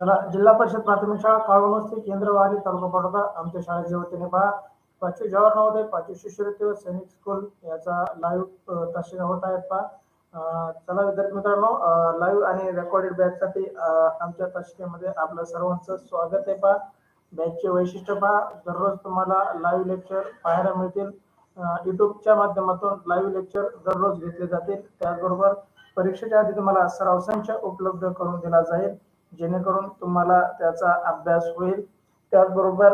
चला जिल्हा परिषद प्राथमिक शाळा काळवणस्ती केंद्रवारी तालुका पाटोदा आमच्या शाळेच्या वतीने पहा. पाचवी जवाहर नवोदय पाचवी शिष्यवृत्ती व सैनिक स्कूल याचा लाईव्ह तासिका होत आहेत पहा. चला विद्यार्थी मित्रांनो लाईव्ह आणि रेकॉर्डेड बॅचसाठी आमच्या तासिकेमध्ये आपलं सर्वांचं स्वागत आहे पहा. बॅचचे वैशिष्ट्य पहा. दररोज तुम्हाला लाईव्ह लेक्चर पाहायला मिळतील. युट्यूबच्या माध्यमातून लाईव्ह लेक्चर दररोज घेतले जातील. त्याचबरोबर परीक्षेच्या आधी तुम्हाला सराव संच उपलब्ध करून दिला जाईल. जेणेकरून तुम्हाला त्याचा अभ्यास होईल. त्याचबरोबर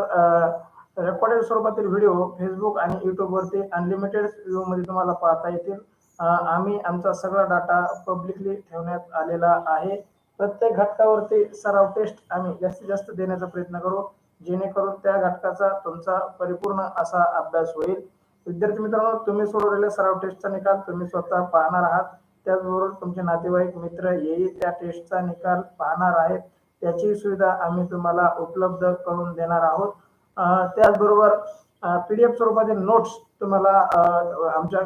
रेकॉर्डेड स्वरूपातील व्हिडिओ फेसबुक आणि यूट्यूबवरती अनलिमिटेड व्ह्यूमध्ये तुम्हाला पाहता येतील. आम्ही आमचा सगळा डाटा पब्लिकली ठेवण्यात आलेला आहे. प्रत्येक घटकावरती सराव टेस्ट आम्ही जास्तीत जास्त देण्याचा प्रयत्न करू. जेणेकरून त्या घटकाचा तुमचा परिपूर्ण असा अभ्यास होईल. विद्यार्थी मित्रांनो तुम्ही सोडवलेल्या सराव टेस्टचा निकाल तुम्ही स्वतः पाहणार आहात. त्याचबरोबर तुमचे नातेवाईक मित्र हेही त्या टेस्टचा निकाल पाहणार आहेत. त्याची सुविधा आम्ही तुम्हाला उपलब्ध करून देणार आहोत. अं, त्याचबरोबर पीडीएफ स्वरूपातील नोट्स तुम्हाला आमच्या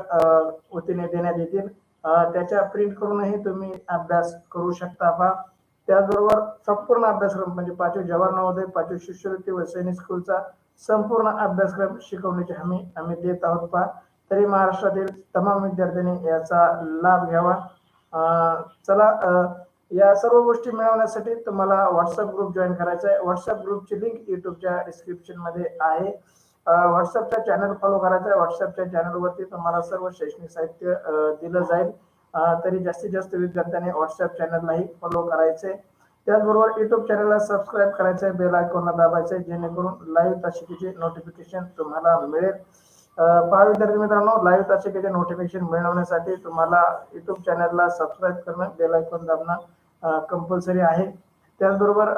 वतीने देण्यात येतील. त्याच्या प्रिंट करूनही तुम्ही अभ्यास करू शकता पहा त्याचबरोबर संपूर्ण अभ्यासक्रम म्हणजे पाचवी जवाहर नवोदय पाचवी शिष्यवृत्ती व सैनिक स्कूलचा संपूर्ण अभ्यासक्रम शिकवण्याची हमी आम्ही देत आहोत पहा तरी महाराष्ट्रातील तमाम विद्यार्थ्यांनी याचा लाभ घ्यावा. चला या सर्व गोष्टी मिळवण्यासाठी तुम्हाला व्हॉट्सअप ग्रुप जॉईन करायचा आहे व्हॉट्सअप ग्रुपची लिंक युट्यूबच्या डिस्क्रिप्शनमध्ये आहे. व्हॉट्सअपचा चॅनल फॉलो करायचा आहे व्हॉट्सअपच्या चॅनलवरती तुम्हाला सर्व शैक्षणिक साहित्य दिलं जाईल. तरी जास्तीत जास्त विद्यार्थ्यांनी व्हॉट्सअप चॅनललाही फॉलो करायचे. त्याचबरोबर युट्यूब चॅनलला सबस्क्राईब करायचं आहे बेल आयकॉनला दाबायचं आहे जेणेकरून लाईव्ह तासिकेचे नोटिफिकेशन तुम्हाला मिळेल. पहा विद्यार्थी मित्रांनो लाईव्ह तासिकेचे नोटिफिकेशन मिळवण्यासाठी तुम्हाला युट्यूब चॅनलला सबस्क्राईब करणं बेल आयकॉन दाबणं कंपल्सरी आहे. त्याचबरोबर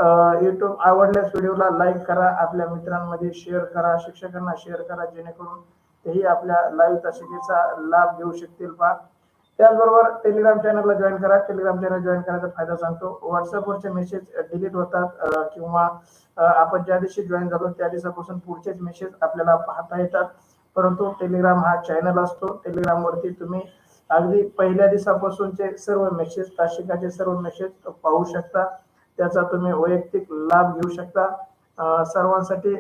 युट्यूब आवडल्यास व्हिडिओला लाईक करा आपल्या मित्रांमध्ये शेअर करा शिक्षकांना शेअर करा जेणेकरून तेही आपल्या लाईव्ह तासिकेचा लाभ घेऊ शकतील पहा त्याचबरोबर टेलिग्राम चॅनलला जॉईन करा. टेलिग्राम चॅनल जॉईन करायचा फायदा सांगतो. व्हॉट्सअपवरचे मेसेज डिलीट होतात किंवा आपण ज्या दिवशी जॉईन झालो त्या दिवसापासून पुढचेच मेसेज आपल्याला पाहता येतात. परंतु टेलिग्राम हा चॅनल असतो. टेलिग्राम वरती तुम्ही अगदी पहिल्या दिवसापासूनचे सर्व मेसेज ताशिकाचे सर्व मेसेज पाहू शकता. त्याचा तुम्ही वैयक्तिक लाभ घेऊ शकता. सर्वांसाठी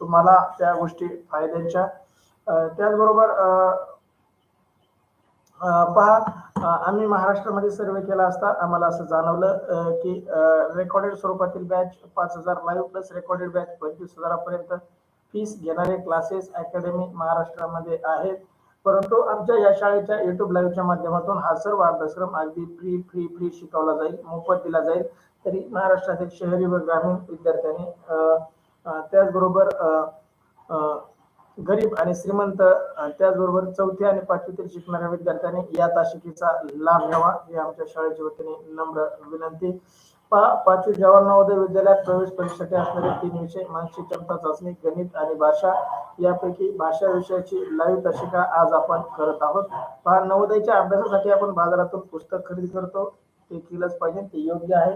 तुम्हाला त्या गोष्टी फायद्याच्या. त्याचबरोबर पहा आम्ही महाराष्ट्रामध्ये सर्वे केला असता आम्हाला असं जाणवलं की रेकॉर्डेड स्वरूपातील बॅच पाच हजार लाईव्ह प्लस रेकॉर्डेड बॅच पंचवीस हजारापर्यंत फीस घेणारे क्लासेस अकॅडमी महाराष्ट्रामध्ये आहेत. परंतु आमच्या या शाळेच्या युट्यूब लाईव्हच्या माध्यमातून हा सर्व अभ्यासक्रम अगदी फ्री फ्री फ्री शिकवला जाईल मोफत दिला जाईल. तरी महाराष्ट्रातील शहरी व ग्रामीण विद्यार्थ्यांनी त्याचबरोबर अं, गरीब आणि श्रीमंत त्याचबरोबर चौथी आणि पाचवीतील शिकणाऱ्या विद्यार्थ्यांनी या ताशिकेचा लाभ घ्यावा ही आमच्या शाळेच्या वतीने नम्र विनंती. पहा पाचवी जवाहर नवोदय विद्यालयात प्रवेश परीक्षेसाठी असणारे तीन विषय मानसिक क्षमता चाचणी गणित आणि भाषा यापैकी भाषा विषयाची लाईव्ह तासिका आज आपण करत आहोत. पहा नवोदयच्या अभ्यासासाठी आपण बाजारातून पुस्तक खरेदी करतो. ते केलंच पाहिजे ते योग्य आहे.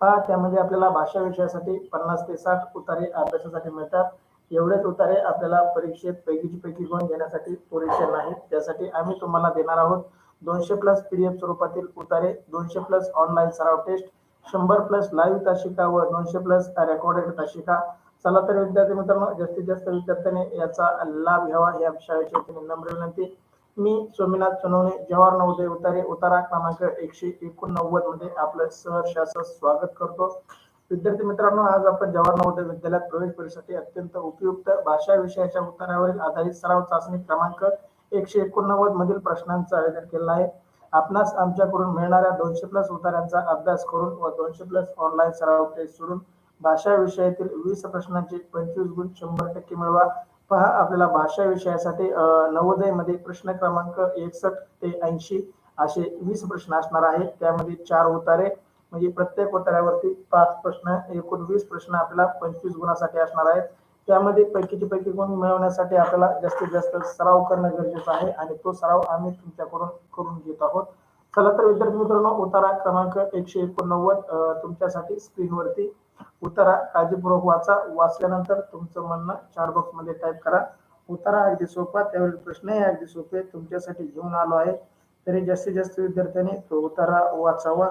पहा त्यामध्ये आपल्याला भाषा विषयासाठी पन्नास ते साठ उतारे अभ्यासासाठी मिळतात. एवढेच उतारे आपल्याला परीक्षेत पैकीची पैकी गुण घेण्यासाठी पुरेसे नाहीत. त्यासाठी आम्ही तुम्हाला देणार आहोत दोनशे प्लस पीडीएफ स्वरूपातील उतारे दोनशे प्लस ऑनलाईन सराव टेस्ट शंभर प्लस लाईव्ह तासिका व दोनशे प्लस रेकॉर्डेड तासिका चला तर विद्यार्थी मित्रांनो जास्तीत जास्त विद्यार्थ्यांनी याचा लाभ घ्यावा या शाळेची नम्र विनंती. मी सोमीनाथ सोनवणे जवाहर नवोदय उतारे उतारा क्रमांक एकशे एकोणनव्वदमध्ये आपलं सहर्ष असं स्वागत करतो. विद्यार्थी मित्रांनो आज आपण जवाहर नवोदय विद्यालयात प्रवेश परीक्षेसाठी अत्यंत उपयुक्त भाषा विषयाच्या उत्तरावरील आधारित सराव चाचणी क्रमांक एकशे एकोणनव्वद मधील प्रश्नांचं आयोजन केलं आहे. आपणास आमच्याकडून मिळणाऱ्या दोनशे प्लस उतार्यांचा अभ्यास करून व दोनशे प्लस ऑनलाईन सराव टेस्ट सोडून भाषा विषयातील वीस प्रश्नांचे पंचवीस गुण शंभर टक्के मिळवा. पहा आपल्याला भाषा विषयासाठी नवोदयमध्ये प्रश्न क्रमांक एकसष्ट ते ऐंशी असे वीस प्रश्न असणार आहेत. त्यामध्ये चार उतारे म्हणजे प्रत्येक उतार्यावरती पाच प्रश्न एकूण वीस प्रश्न आपल्याला पंचवीस गुणासाठी असणार आहेत. त्यामध्ये पैकीची पैकी गुण मिळवण्यासाठी आपल्याला जास्तीत जास्त सराव करणं गरजेचं आहे आणि तो सराव आम्ही तुमच्याकडून करून घेत आहोत. चला तर विद्यार्थी मित्रांनो उतारा क्रमांक एकशे एकोणनव्वद तुमच्यासाठी स्क्रीनवरती उतारा. काळजीपूर्वक वाचा. वाचल्यानंतर तुमचं म्हणणं चार बॉक्समध्ये टाईप करा. उतारा अगदी सोपा त्यावरील प्रश्नही अगदी सोपे तुमच्यासाठी घेऊन आलो आहे. तरी जास्तीत जास्त विद्यार्थ्यांनी तो उतारा वाचावा.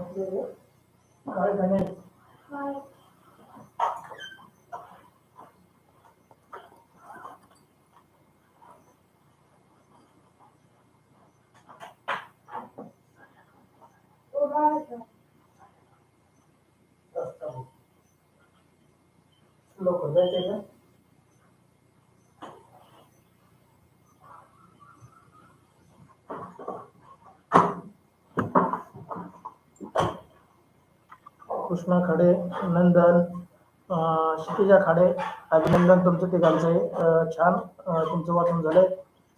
आपले काय गणेश लवकर जायचंय का कृष्णा खाडे नंदन क्षितिजा खाडे अभिनंदन तुमचं तिघांचं छान तुमचं वाचन झालंय.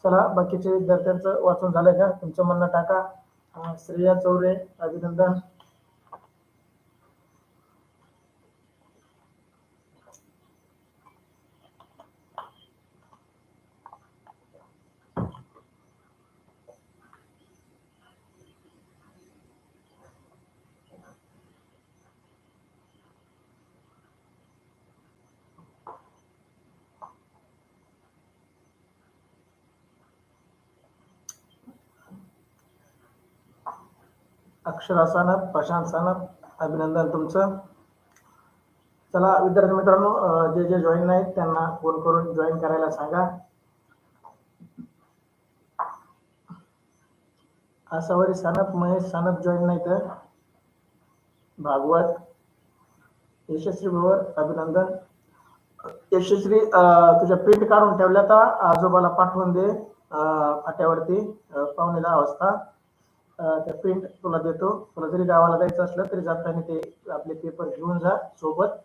चला बाकीचे विद्यार्थ्यांचं वाचन झालंय का? तुमचं म्हणणं टाका. श्रेया चौरे अभिनंदन. अक्षरा सानप प्रशांत सानप अभिनंदन तुमचं. चला विद्यार्थी मित्रांनो जे जे जॉईन नाहीत त्यांना फोन करून जॉईन करायला सांगा. आसावरी सानप महेश सानप जॉईन नाही तर भागवत यशस्वी भवर अभिनंदन. यशस्वी तुझ्या प्रिंट काढून ठेवल्या तर आजोबाला पाठवून दे फाट्यावरती अं, पावणे दहा वाजता त्या प्रिंट तुला देतो. तुला जरी गावाला जायचं असलं तरी जाताना ते आपले पेपर घेऊन जा सोबत.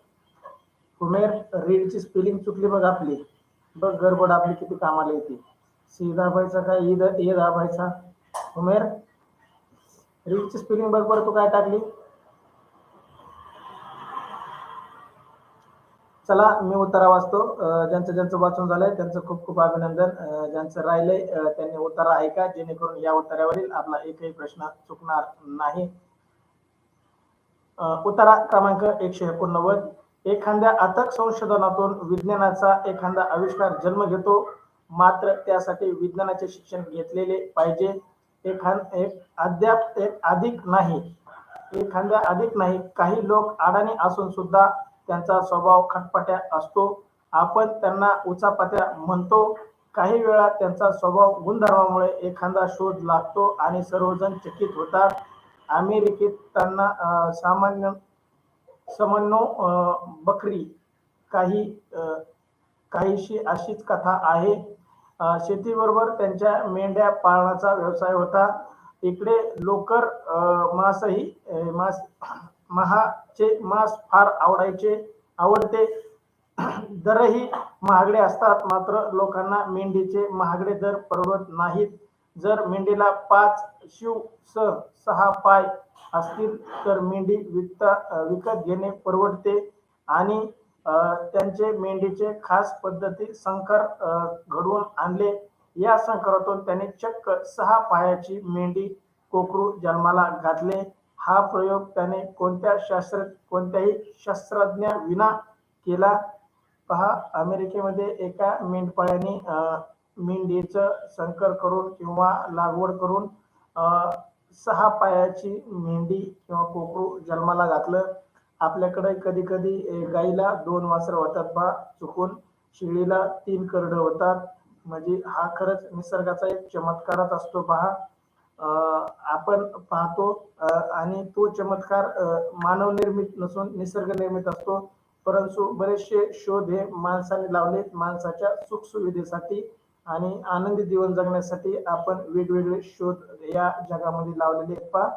कुमेर रीडची स्पेलिंग चुकली बघ आपली. बघ गडबड आपली किती कामाला येते. सी दाबायचा का ई दा ए दाबायचा. कुमेर रीडची स्पेलिंग बघ बरं तू काय टाकली. चला मी उत्तरा वाचतो. ज्यांचं ज्यांचं वाचून झालंय त्यांचं खूप खूप अभिनंदन. ज्यांचं राहिलंय त्यांनी उत्तरा ऐका. जेणेकरून या उत्तरावरील आपला एकही प्रश्न चुकणार नाही. उतारा उत्तरा क्रमांक एकशे एकोणनव्वद. एखाद्या अथक संशोधनातून विज्ञानाचा एखादा आविष्कार जन्म घेतो मात्र त्यासाठी विज्ञानाचे शिक्षण घेतलेले पाहिजे. एखाद एक अद्याप एक अधिक नाही. एखाद्या अधिक नाही. काही लोक अडाणी असून सुद्धा त्यांचा स्वभाव खटपट्या असतो. आपण त्यांना उचापात्या म्हणतो. काही वेळा त्यांचा स्वभाव गुणधर्मामुळे एखादा शोध लागतो आणि सर्वजण चकित होतात. अमेरिकेत त्यांना सामान्य समन्नो बकरी काही काहीशी अशीच कथा आहे. शेतीबरोबर त्यांच्या मेंढ्या पाळण्याचा व्यवसाय होता. इकडे लोकर मासही मांसही मांस महाचे मांस फार आवडायचे आवडते. दरही महागडे असतात मात्र लोकांना मेंढीचे महागडे दर परवडत नाहीत. जर मेंढीला पाच शिव स सहा पाय असतील तर मेंढी विकता विकत घेणे परवडते. आणि त्यांचे मेंढीचे खास पद्धती संकर घडवून आणले. या संकरातून त्याने चक्क सहा पायाची मेंढी कोकरू जन्माला घातले. हा प्रयोग त्याने कोणत्या शास्त्र कोणत्याही शास्त्रज्ञ विना केला? पहा अमेरिकेमध्ये एका मेंढपाळ्याने मेंढीचं संकर करून किंवा लागवड करून सहा पायाची मेंढी किंवा कोकरू जन्माला घातलं. आपल्याकडे कधी कधी गाईला दोन वासरं होतात बा चुकून शेळीला तीन करडं होतात. म्हणजे हा खरंच निसर्गाचा एक चमत्कारच असतो पहा. आपण पाहतो आणि तो चमत्कार मानव निर्मित नसून निसर्ग निर्मित असतो. परंतु बरेचसे शोध हे माणसाने लावलेत माणसाच्या सुखसुविधेसाठी आणि आनंदी जीवन जगण्यासाठी आपण वेगवेगळे शोध या जगामध्ये लावलेले पहा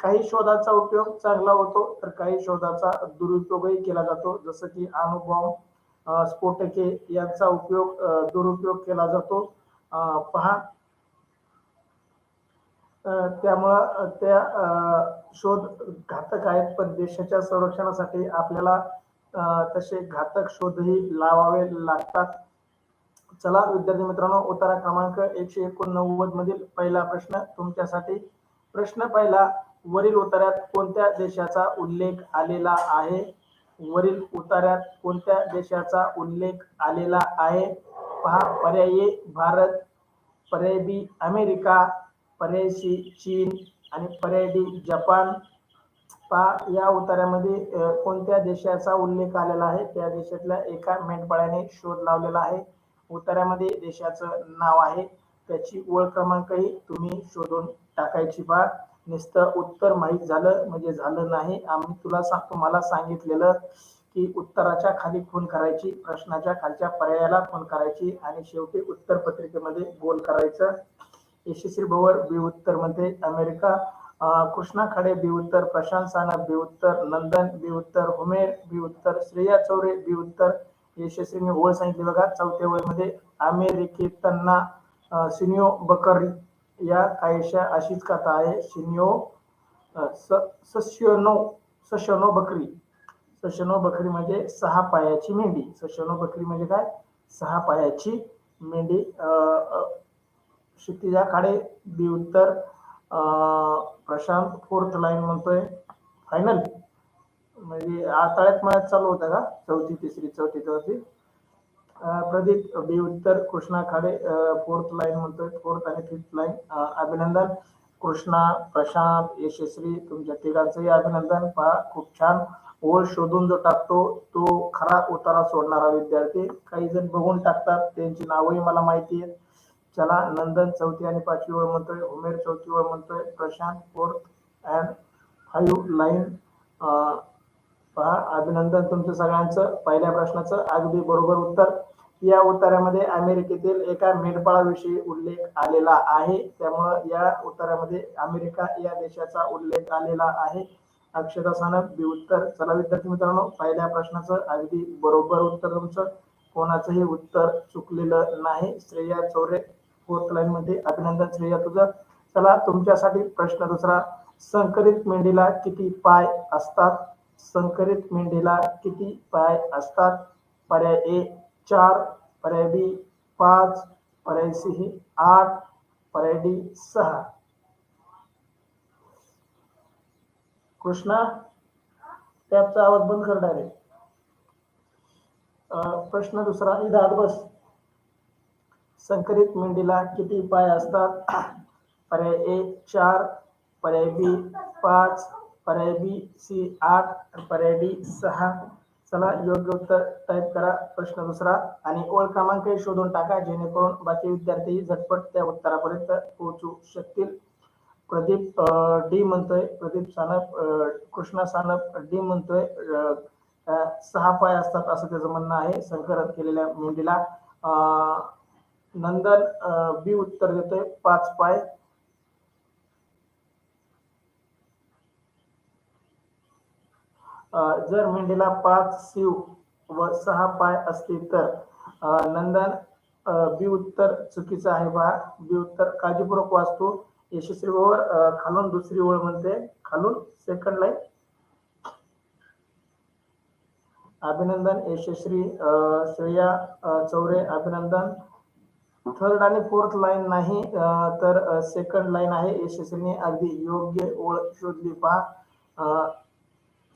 काही शोधाचा उपयोग चांगला होतो तर काही शोधाचा दुरुपयोगही केला जातो. जसं की अणुबॉम्ब स्फोटके यांचा उपयोग दुरुपयोग केला जातो. पहा त्यामुळं त्या शोध घातक आहेत पण देशाच्या संरक्षणासाठी आपल्याला तसे घातक शोधही लावावे लागतात. चला विद्यार्थी मित्रांनो उतारा क्रमांक एकशे एकोणनव्वद मधील पहिला प्रश्न तुमच्यासाठी. प्रश्न पहिला वरील उतार्यात कोणत्या देशाचा उल्लेख आलेला आहे? वरील उतार्यात कोणत्या देशाचा उल्लेख आलेला आहे? पहा पर्याय भारत पर्याय बी अमेरिका पर्यायी चीन आणि पर्यायी जपान. पा या उतार्यामध्ये कोणत्या देशाचा उल्लेख आलेला आहे? त्या देशातल्या एका मेंढपाळाने शोध लावलेला आहे. उतार्यामध्ये देशाचं नाव आहे. त्याची ओळख क्रमांकही तुम्ही शोधून टाकायची बा नुसतं उत्तर माहीत झालं म्हणजे झालं नाही. आम्ही तुला सांग तुम्हाला सांगितलेलं की उत्तराच्या खाली खून करायची प्रश्नाच्या खालच्या पर्यायाला खून करायची आणि शेवटी उत्तर पत्रिकेमध्ये गोल करायचं. यशस्वी भोवर बी उत्तरमध्ये अमेरिका कृष्णा खाडे बी उत्तर प्रशांत साना बी उत्तर नंदन बी उत्तर उमेर बी उत्तर श्रेया चौरे बी उत्तर यशस्वीने ओळ सांगितली बघा. चौथ्या ओळीमध्ये अमेरिकेतांना अं, सिनियो बकरी या काहीशा अशीच कथा आहे. सिनियो सशनो स- सशनो बकरी. सशनो बकरी म्हणजे सहा पायाची मेंढी. सशनो बकरी म्हणजे काय? सहा पायाची मेंढी. क्षितिजा खाडे बी उत्तर प्रशांत फोर्थ लाईन म्हणतोय. फायनल म्हणजे आताळ्यात मळ्यात चालू होता का? चौथी तिसरी चौथी चौथी. प्रदीप बी उत्तर कृष्णा खाडे फोर्थ लाईन म्हणतोय. फोर्थ आणि फिफ्थ लाईन. अभिनंदन. कृष्णा प्रशांत यशस्वी तुमच्या तिघांचंही अभिनंदन. पहा खूप छान. ओळ शोधून जो टाकतो तो खरा उतारा सोडणारा विद्यार्थी. काही जण बघून टाकतात त्यांची नावही मला माहिती आहेत चला नंदन चौथी आणि पाचवी ओळ म्हणतोय उमेर चौथी ओळ म्हणतोय Prashant fourth and five line पहा अभिनंदन तुमचं सगळ्यांचं पहिल्या प्रश्नाचं अगदी बरोबर उत्तर. या उत्तरामध्ये अमेरिकेतील एका मेंढपाळाविषयी उल्लेख आलेला आहे. त्यामुळं या उत्तरामध्ये अमेरिका या देशाचा उल्लेख आलेला आहे. अक्षता सानप बी उत्तर. चला विद्यार्थी मित्रांनो पहिल्या प्रश्नाचं अगदी बरोबर उत्तर तुमचं. कोणाचंही उत्तर चुकलेलं नाही. श्रेया चौरे फोर्थ लाईन मध्ये अभिनंदन श्रेया तुझं. चला तुमच्यासाठी प्रश्न दुसरा संकरित मेंढीला किती पाय असतात? संकरित मेंढीला किती पाय असतात? पर्याय ए चार पर्याय बी पाच पर्याय सी आठ पर्याय डी सहा. कृष्णा टॅबचा आवाज बंद कर डायरेक्ट प्रश्न दुसरा इथं आत बस. संकरित मेंढीला किती पाय असतात? पर्याय ए चार पर्याय बी पाच पर्याय बी सी आठ पर्याय डी सहा. चला योग्य उत्तर टाईप करा. प्रश्न दुसरा आणि ओळ क्रमांक शोधून टाका जेणेकरून बाकी विद्यार्थी झटपट त्या उत्तरापर्यंत पोहोचू शकतील. प्रदीप डी म्हणतोय. प्रदीप सानप कृष्णा सानप डी म्हणतोय. सहा पाय असतात असं त्याचं म्हणणं आहे. संकलन केलेल्या मेंढीला अं, नंदन बी उत्तर देतोय पाच पाय. जर मेंढीला पाच शिव व सहा पाय असतील तर नंदन बी उत्तर चुकीचं आहे बा. बी उत्तर काळजीपूर्वक वाचतो. यशस्वी गोवर खालून दुसरी ओळ म्हणते. खालून सेकंड लाईन अभिनंदन यशस्वी अं, श्रेया चौरे अभिनंदन. थर्ड आणि फोर्थ लाईन नाही तर सेकंड लाईन आहे. यशस्वीने अगदी योग्य ओळ शोधली पहा.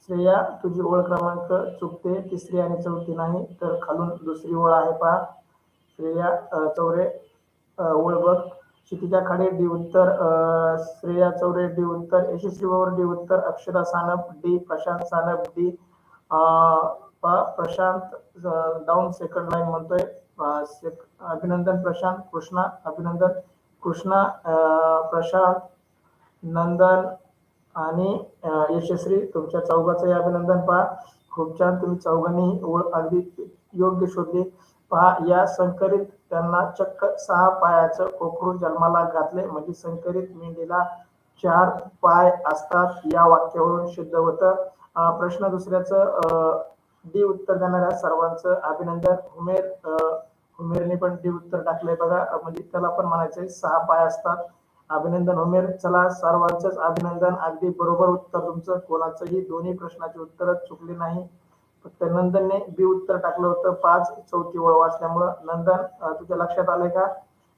श्रेया तुझी ओळ क्रमांक चुकते. तिसरी आणि चौथी नाही तर खालून दुसरी ओळ आहे पहा. श्रेया चौरे ओळ बघ. क्षितिजा खाडे डी उत्तर. श्रेया चौरे डी उत्तर. यशस्वी ओवर डी उत्तर. अक्षरा सानप डी प्रशांत सानप डी पहा, प्रशांत डाऊन सेकंड लाईन म्हणतोय. अभिनंदन प्रशांत कृष्णा अभिनंदन कृष्णा प्रशांत नंदन आणि यशस्वी तुमच्या चौघाचंही अभिनंदन पहा. खूप छान तुम्ही चौघांनी ओळ अगदी योग्य शोधली. पहा या संकरित त्यांना चक्क सहा पायाचं कोकरून जन्माला घातले. म्हणजे संकरित मेंढीला चार पाय असतात. या वाक्यावरून सिद्ध होतं. प्रश्न दुसऱ्याचं डी उत्तर देणाऱ्या सर्वांचं अभिनंदन. हुमेर हुमेरने पण डी उत्तर टाकलंय बघा. म्हणजे त्याला पण म्हणायचंय सहा पाय असतात. अभिनंदन हुमेर. चला सर्वांचंच अभिनंदन. अगदी बरोबर उत्तर तुमचं. कोणाचंही दोन्ही प्रश्नाची उत्तर चुकली नाही. फक्त नंदनने बी उत्तर टाकलं होतं. पाच चौथी ओळ वाचल्यामुळं नंदन तुझ्या लक्षात आलंय का?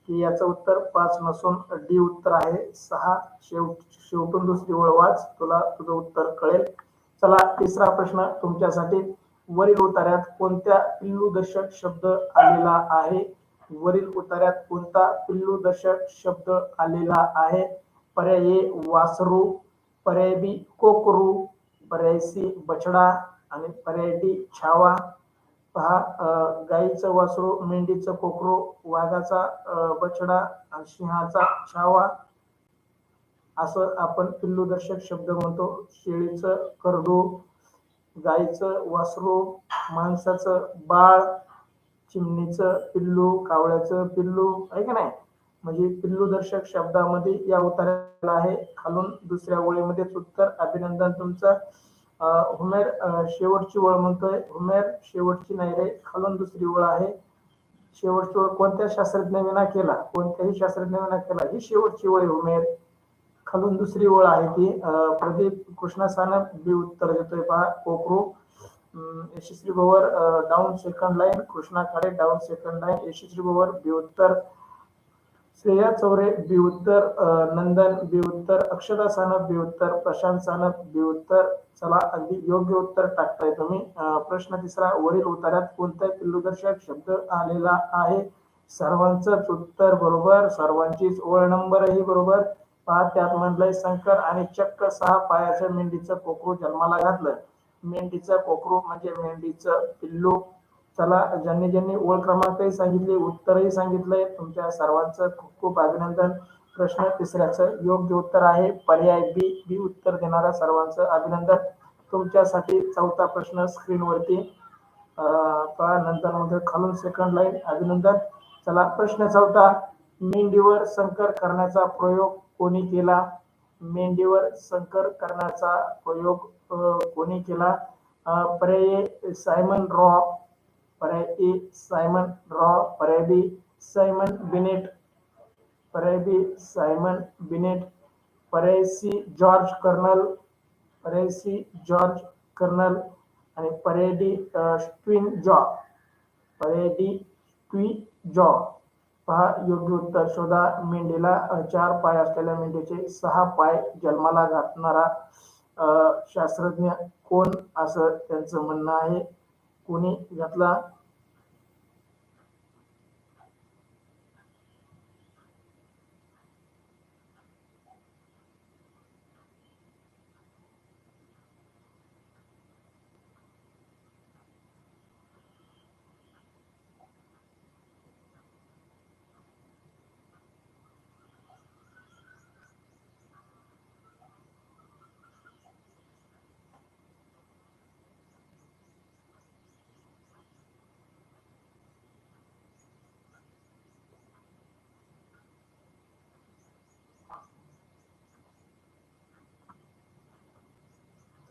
की याचं उत्तर पाच नसून डी उत्तर आहे. सहा शेवट शेवटून दुसरी ओळ वाच. तुला तुझं उत्तर कळेल. चला तिसरा प्रश्न तुमच्यासाठी. वरील उतार्यात कोणत्या पिल्लूदशक शब्द आलेला आहे? वरील उतार्यात कोणता पिल्लूदशक शब्द आलेला आहे? पर्याय ए वासरू पर्याय बी कोकरू पर्याय सी बछडा आणि पर्याय डी छावा. पहा गाईचं वासरू मेंढीचं कोकरू वाघाचा बछडा आणि सिंहाचा छावा. असं आपण पिल्लूदर्शक शब्द म्हणतो. शेळीचं करडू गाईचं वासरू माणसाचं बाळ चिमणीचं पिल्लू कावळ्याचं पिल्लू आहे का नाही? म्हणजे पिल्लूदर्शक शब्दामध्ये या उताराला आहे. खालून दुसऱ्या ओळीमध्येच उत्तर. अभिनंदन तुमचं. हुमेर शेवटची ओळ म्हणतोय. हुमेर शेवटची नाही रे. खालून दुसरी ओळ आहे. शेवटची ओळ कोणत्या शास्त्रज्ञ विना केला? कोणत्याही शास्त्रज्ञ विना केला. ही शेवटची ओळ आहे हुमेर. खालून दुसरी ओळ आहे ती प्रदीप कृष्णा सानप बी उत्तर देतोय पहा कोकरू Yashasvi Bhavar down second line Krishna Khade down second line Yashasvi Bhavar B उत्तर. श्रेया चौरे बी उत्तर. नंदन बी उत्तर. अक्षता सानप बी उत्तर. प्रशांत सानप बी उत्तर. चला अगदी योग्य उत्तर टाकताय तुम्ही. प्रश्न तिसरा वरील उत्तरात कोणता पिल्लूदर्शक शब्द आलेला आहे? सर्वांचंच उत्तर बरोबर सर्वांचीच ओळ नंबरही बरोबर. पहा त्यात म्हणलंय शंकर आणि चक्क सहा पायाचं मेंढीचं कोकरू जन्माला घातलं. मेंढीचं कोकरू म्हणजे मेंढीचं पिल्लू. चला ज्यांनी ज्यांनी ओळ क्रमांकही सांगितले उत्तरही सांगितलंय तुमच्या सर्वांचं खूप खूप अभिनंदन. प्रश्न तिसऱ्याचं योग्य उत्तर आहे. पर्याय बी बी उत्तर देणाऱ्या सर्वांचं अभिनंदन. तुमच्यासाठी चौथा प्रश्न स्क्रीनवरती नंतर मग खालून सेकंड लाईन अभिनंदन. चला प्रश्न चौथा. मेंढीवर संकर करण्याचा प्रयोग कोणी केला? मेंढीवर संकर करण्याचा प्रयोग कोणी केला? पर्याय सायमन रॉ पर्याय ए सायमन रॉ पर्याय बी सायमन बिनेट पर्याय बी सायमन बिनेट पर्याय सी जॉर्ज कर्नल पर्याय सी जॉर्ज कर्नल आणि पर्याय डी ट्विन जॉ पर्याय डी ट्वी जॉ. पहा योग्य उत्तर शोधा. मेंढीला चार पाय असलेल्या मेंढीचे सहा पाय जन्माला घातणारा शास्त्रज्ञ कोण असं त्यांचं म्हणणं आहे? कोणी घातला?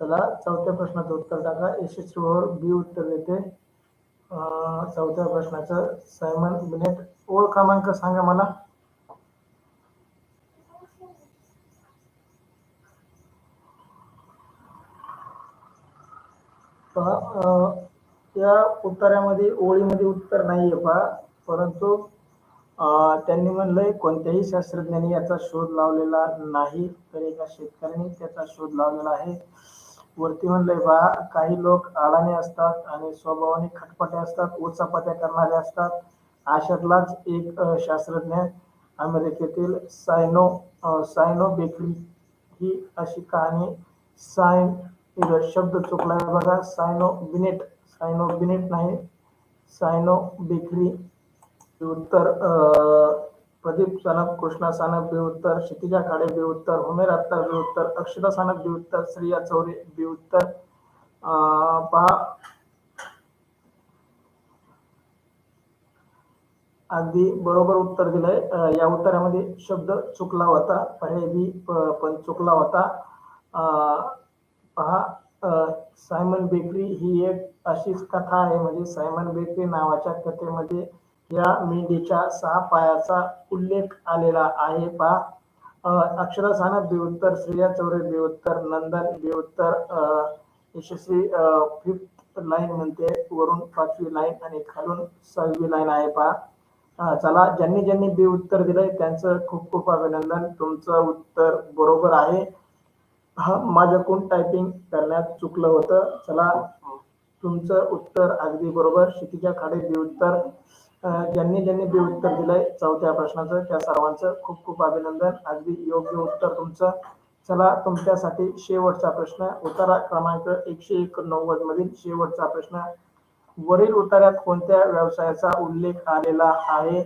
चला चौथ्या प्रश्नाचं उत्तर टाका. यशस्वीवर हो, बी उत्तर देते. चौथ्या प्रश्नाचं सायमन बिनेट. ओळ क्रमांक सांगा मला. या उत्तरामध्ये ओळीमध्ये उत्तर नाहीये पहा परंतु त्यांनी म्हणलंय कोणत्याही शास्त्रज्ञांनी याचा शोध लावलेला नाही तर एका शेतकऱ्यांनी त्याचा शोध लावलेला आहे. वरती म्हणलंय बा काही लोक अडाणी असतात आणि स्वभावाने खटपटे असतात उचापट्या करणारे असतात. अशातलाच एक शास्त्रज्ञ अमेरिकेतील सायनो सायनो बेकरी ही अशी कहाणी सायन शब्द चुकला बघा सायनो बिनेट सायनो बिनेट नाही सायनो बेकरी उत्तर अं, प्रदीप सानप कृष्णा सानप बे उत्तर क्षितिजा काळे बेउत्तर उमेर अत्तर बेउत्तर अक्षता सानप बे उत्तर श्रिया चौरे बे उत्तर पहा. अगदी बरोबर उत्तर दिलंय. या उत्तरामध्ये शब्द चुकला होता पर्याय बी प- पण चुकला होता. पहा. सायमन बेकरी ही एक अशीच कथा आहे. म्हणजे सायमन बेकरी नावाच्या कथेमध्ये या मेंढीच्या सहा पायाचा उल्लेख आलेला आहे पहा. अं, अक्षरा सानप बे श्रेया चौरे बे नंदन बे यशस्वी फिफ्थ लाईन म्हणते. वरून पाचवी लाईन आणि खालून सहावी लाईन आहे पहा. चला ज्यांनी ज्यांनी बी उत्तर दिलंय त्यांचं खूप खूप अभिनंदन. तुमचं उत्तर बरोबर आहे. हा माझ्याकडून टायपिंग करण्यात चुकलं होतं. चला तुमचं उत्तर अगदी बरोबर. क्षितिजा खाडे बी उत्तर ज्यांनी ज्यांनी बी उत्तर दिलंय चौथ्या प्रश्नाचं त्या सर्वांचं खूप खूप अभिनंदन. अगदी योग्य उत्तर तुमचं. चला तुमच्यासाठी शेवटचा प्रश्न. उतारा क्रमांक एकशे एकोणनव्वद मधील शेवटचा प्रश्न. वरील उतार्यात कोणत्या व्यवसायाचा उल्लेख आलेला आहे?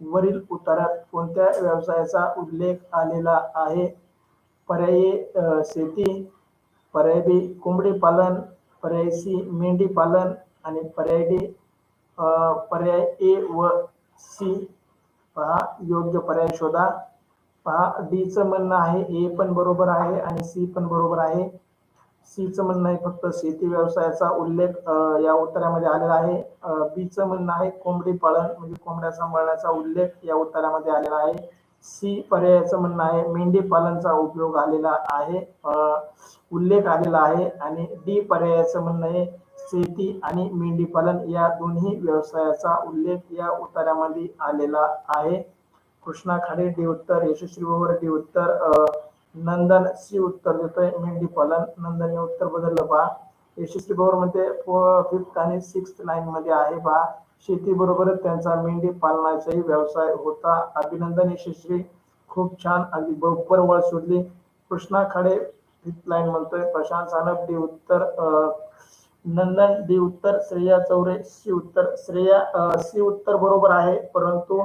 वरील उतार्यात कोणत्या व्यवसायाचा उल्लेख आलेला आहे? पर्यायी शेती पर्याय बी कोंबडी पालन पर्याय सी मेंढी पालन आणि पर्याय डी पर्याय ए व सी. पहा योग्य पर्याय शोधा. पहा डीचं म्हणणं आहे ए पण बरोबर आहे आणि सी पण बरोबर आहे. सीचं म्हणणं आहे फक्त शेती व्यवसायाचा उल्लेख या उत्तरामध्ये आलेला आहे. बीचं म्हणणं आहे कोंबडी पालन म्हणजे कोंबड्या सांभाळण्याचा उल्लेख या उत्तरामध्ये आलेला आहे. सी पर्यायाचं म्हणणं आहे मेंढी पालनचा उपयोग आलेला आहे उल्लेख आलेला आहे. आणि डी पर्यायाचं म्हणणं आहे शेती आणि मेंढी पालन या दोन्ही व्यवसायाचा उल्लेख या उत्तरामध्ये आलेला आहे. कृष्णा खाडे डी उत्तर यशस्वी बरोबर डी उत्तर नंदन सी उत्तर देतोय मेंढी पालन नंदन हे उत्तर बदललं पहा. यशस्वी बरोबर मध्ये फिफ्थ आणि सिक्स्थ लाईन मध्ये आहे पहा. शेती बरोबरच त्यांचा मेंढी पालनाचाही व्यवसाय होता. अभिनंदन यशस्वी खूप छान अगदी बरोबर वळ शोधली. कृष्णा खाडे फिफ्थ लाईन म्हणतोय प्रशांत सानप डी उत्तर नंदन डी उत्तर श्रेया चौरे सी उत्तर. श्रेया सी उत्तर बरोबर आहे परंतु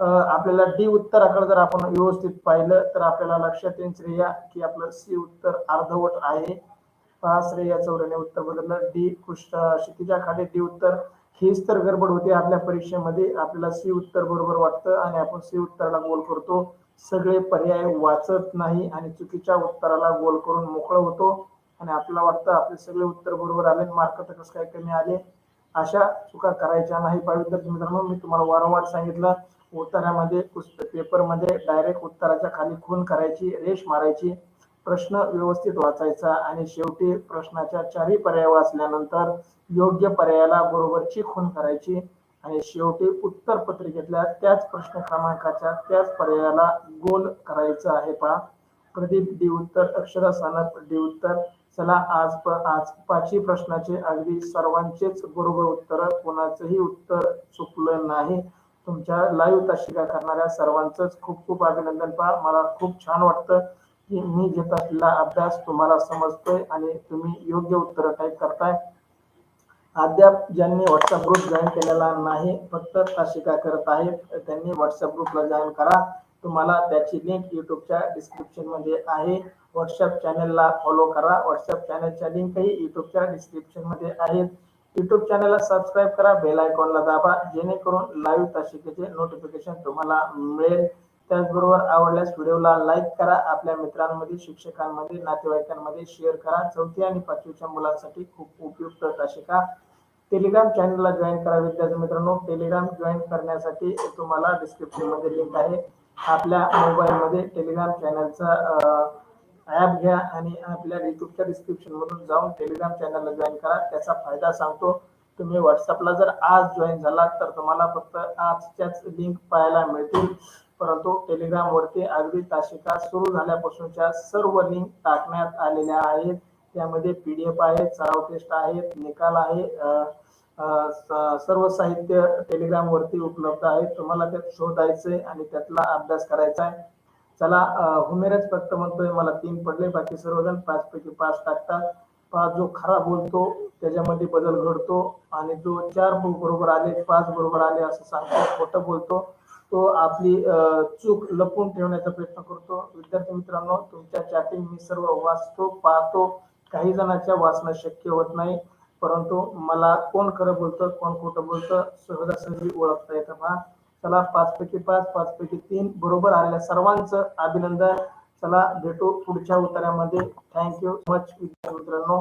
आपल्याला डी उत्तराकडे जर आपण व्यवस्थित पाहिलं तर आपल्याला लक्षात येईल श्रेया की आपलं सी उत्तर अर्धवट आहे. पहा श्रेया चौरेने उत्तर बदललं. डी कृष्ण क्षितिजा खाली डी उत्तर. हीच तर गडबड होती आपल्या परीक्षेमध्ये. आपल्याला सी उत्तर बरोबर वाटतं आणि आपण सी उत्तराला गोल करतो. सगळे पर्याय वाचत नाही आणि चुकीच्या उत्तराला गोल करून मोकळं होतो. आणि आपल्याला वाटतं आपले सगळे उत्तर बरोबर आले मार्क तर कसं काय कमी आले अशा चुका करायच्या नाही. पाहिजे मित्रांनो मी तुम्हाला वारंवार सांगितलं उत्तरामध्ये पेपरमध्ये डायरेक्ट उत्तराच्या खाली खून करायची रेष मारायची प्रश्न व्यवस्थित वाचायचा आणि शेवटी प्रश्नाच्या चारही पर्याय वाचल्यानंतर योग्य पर्यायाला बरोबरची खून करायची आणि शेवटी उत्तर पत्रिकेतल्या त्याच प्रश्न क्रमांकाच्या त्याच पर्यायाला गोल करायचं आहे पहा. प्रदीप डी उत्तर अक्षरा सानप डी उत्तर चला आज आज पाचवी प्रश्नाचे अगदी सर्वांचेच बरोबर उत्तर कोणाचंही उत्तर चुकलं नाही. तुमच्या लाईव्ह ताशिका करणाऱ्या सर्वांचंच खूप खूप अभिनंदन पहा. मला खूप छान वाटतं की मी घेत असलेला अभ्यास तुम्हाला समजतोय आणि तुम्ही योग्य उत्तर टाईप करताय. अद्याप ज्यांनी व्हॉट्सअप ग्रुप जॉईन केलेला नाही फक्त ताशिका करत आहेत. त्यांनी व्हॉट्सअप ग्रुपला जॉईन करा. तुम्हाला त्याची लिंक युट्यूबच्या डिस्क्रिप्शनमध्ये आहे. व्हॉट्सअप चॅनलला फॉलो करा. व्हॉट्सअप चॅनलच्या लिंकही युट्यूबच्या डिस्क्रिप्शनमध्ये आहेत. युट्यूब चॅनलला सबस्क्राईब करा. बेल आयकॉनला दाबा. जेणेकरून लाईव्ह तासिकेचे नोटिफिकेशन तुम्हाला मिळेल. त्याचबरोबर आवडल्यास व्हिडिओला लाईक करा. आपल्या मित्रांमध्ये शिक्षकांमध्ये नातेवाईकांमध्ये शेअर करा. चौथी आणि पाचवीच्या मुलांसाठी खूप उपयुक्त तासिका. टेलिग्राम चॅनलला जॉईन करा विद्यार्थी मित्रांनो. टेलिग्राम जॉईन करण्यासाठी तुम्हाला डिस्क्रिप्शनमध्ये लिंक आहे. आपल्या मोबाईलमध्ये टेलिग्राम चॅनलचा ॲप घ्या आणि आपल्या युट्यूबच्या डिस्क्रिप्शन मधून जाऊन टेलिग्राम चॅनलला जॉईन करा. त्याचा फायदा सांगतो. तुम्ही व्हॉट्सअपला जर आज जॉईन झालात तर तुम्हाला फक्त आजच्याच लिंक पाहायला मिळतील. परंतु टेलिग्राम वरती अगदी तासिका सुरू झाल्यापासूनच्या सर्व लिंक टाकण्यात आलेल्या आहेत. त्यामध्ये पी डी एफ आहेत सराव टेस्ट आहेत निकाल आहे सर्व साहित्य टेलिग्राम वरती उपलब्ध आहे. तुम्हाला त्यात शोधायचंय आणि त्यातला अभ्यास करायचा आहे चला हुमेरच फक्त म्हणतोय मला तीन पडले बाकी सर्वजण पाच पैकी पाच टाकतात. पाच जो खरा बोलतो त्याच्यामध्ये बदल घडतो आणि जो चार बरोबर आले पाच बरोबर आले असं सांगतो खोटं बोलतो तो आपली चूक लपून ठेवण्याचा प्रयत्न करतो. विद्यार्थी मित्रांनो तुमच्या चॅटिंग मी सर्व वाचतो पाहतो. काही जणांच्या वाचणं शक्य होत नाही परंतु मला कोण खरं बोलतं कोण खोटं बोलतं सहजासहजी ओळखता येतं. पहा चला पाच पैकी पाच पाच पैकी तीन बरोबर आलेल्या सर्वांचं अभिनंदन. चला भेटू पुढच्या उतार्यामध्ये थँक्यू मच मित्रांनो.